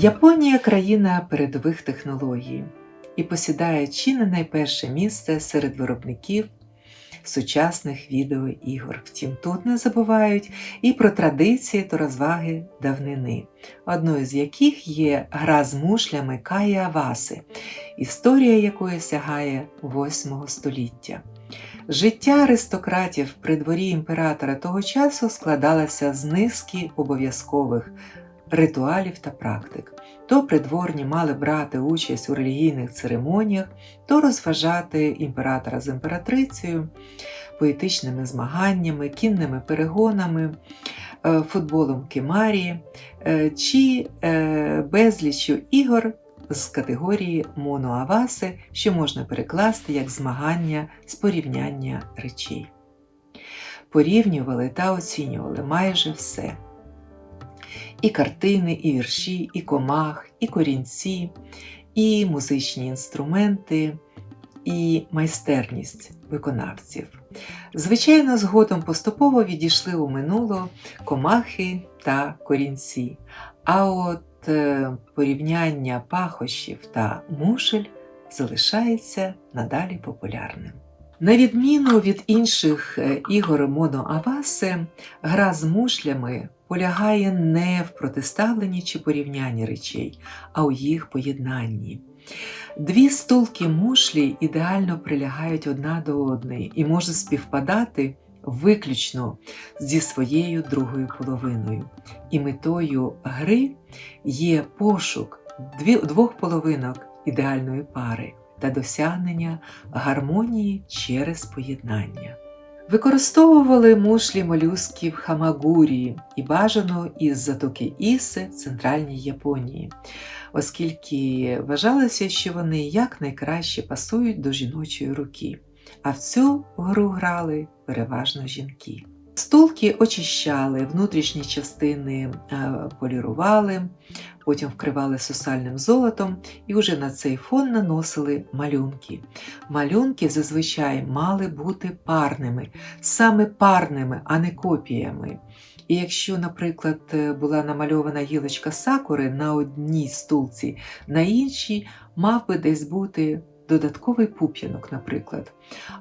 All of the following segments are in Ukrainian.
Японія країна передових технологій і посідає чи не найперше місце серед виробників сучасних відеоігор. Втім, тут не забувають і про традиції та розваги давнини, одною з яких є гра з мушлями Каї Аваси, історія якої сягає 8 століття. Життя аристократів при дворі імператора того часу складалося з низки обов'язкових ритуалів та практик. То придворні мали брати участь у релігійних церемоніях, то розважати імператора з імператрицею, поетичними змаганнями, кінними перегонами, е, футболом кемарії е, чи е, безліччю ігор з категорії моноаваси, що можна перекласти як змагання з порівняння речей. Порівнювали та оцінювали майже все. І картини, і вірші, і комах, і корінці, і музичні інструменти, і майстерність виконавців. Звичайно, згодом поступово відійшли у минуло комахи та корінці. А от е, порівняння пахощів та мушель залишається надалі популярним. На відміну від інших е, ігор моноаваси, гра з мушлями полягає не в протиставленні чи порівнянні речей, а у їх поєднанні. Дві стулки мушлі ідеально прилягають одна до одної і можуть співпадати виключно зі своєю другою половиною. І метою гри є пошук двох половинок ідеальної пари та досягнення гармонії через поєднання. Використовували мушлі молюсків хамагурі і бажано із затоки Іси в центральній Японії, оскільки вважалося, що вони якнайкраще пасують до жіночої руки. А в цю гру грали переважно жінки. Стулки очищали, внутрішні частини е, полірували, потім вкривали сусальним золотом і вже на цей фон наносили малюнки. Малюнки зазвичай мали бути парними, саме парними, а не копіями. І якщо, наприклад, е, була намальована гілочка сакури на одній стулці, на іншій мав би десь бути додатковий пуп'янок, наприклад.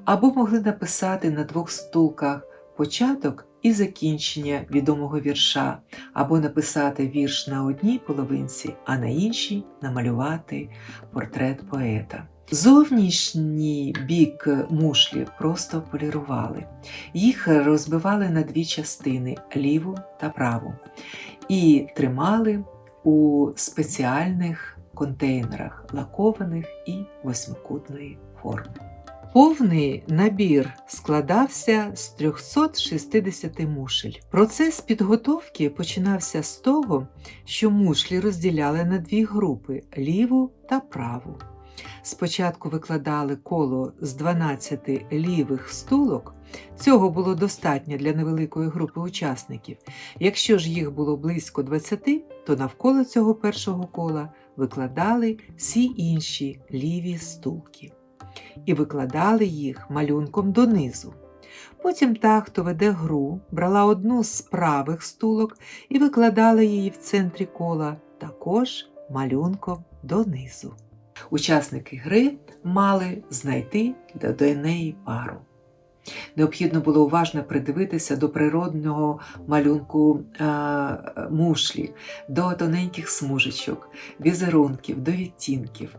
Або могли написати на двох стулках початок і закінчення відомого вірша, або написати вірш на одній половинці, а на іншій намалювати портрет поета. Зовнішній бік мушлі просто полірували. Їх розбивали на дві частини ліву та праву, і тримали у спеціальних контейнерах, лакованих і восьмикутної форми. Повний набір складався з 360 мушель. Процес підготовки починався з того, що мушлі розділяли на дві групи ліву та праву. Спочатку викладали коло з 12 лівих стулок. Цього було достатньо для невеликої групи учасників. Якщо ж їх було близько 20, то навколо цього першого кола викладали всі інші ліві стулки і викладали їх малюнком донизу. Потім та, хто веде гру, брала одну з правих стулок і викладала її в центрі кола, також малюнком донизу. Учасники гри мали знайти до неї пару. Необхідно було уважно придивитися до природного малюнку е, мушлі, до тоненьких смужечок, візерунків, до відтінків.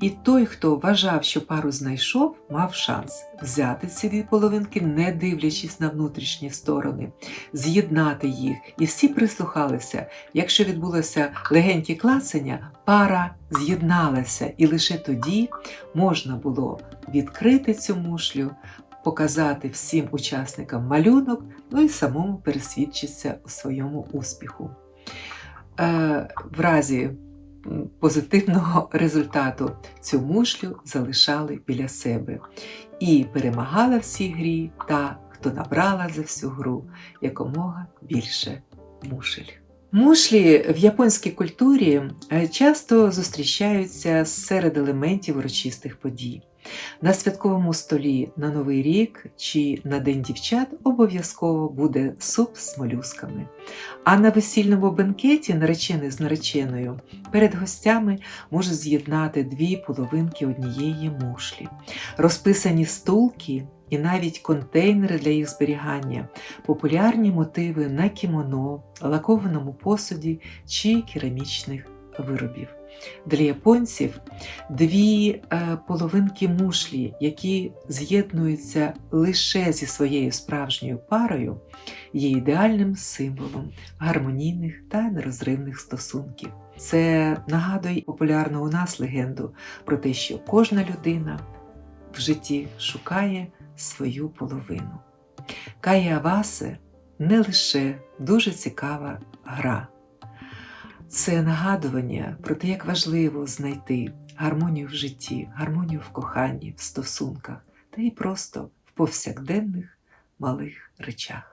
І той, хто вважав, що пару знайшов, мав шанс взяти ці дві половинки, не дивлячись на внутрішні сторони, з'єднати їх, і всі прислухалися. Якщо відбулося легеньке клацання, пара з'єдналася, і лише тоді можна було відкрити цю мушлю, показати всім учасникам малюнок, ну і самому пересвідчитися у своєму успіху. Е, В разі позитивного результату цю мушлю залишали біля себе і перемагала в грі та, хто набрала за всю гру якомога більше мушель. Мушлі в японській культурі е, часто зустрічаються серед елементів урочистих подій. На святковому столі на Новий рік чи на День дівчат обов'язково буде суп з молюсками. А на весільному бенкеті наречений з нареченою перед гостями може з'єднати дві половинки однієї мушлі, розписані стулки і навіть контейнери для їх зберігання, популярні мотиви на кімоно, лакованому посуді чи керамічних виробів. Для японців дві е, половинки мушлі, які з'єднуються лише зі своєю справжньою парою, є ідеальним символом гармонійних та нерозривних стосунків. Це нагадує популярну у нас легенду про те, що кожна людина в житті шукає свою половину. Кая не лише дуже цікава гра. Це нагадування про те, як важливо знайти гармонію в житті, гармонію в коханні, в стосунках та й просто в повсякденних малих речах.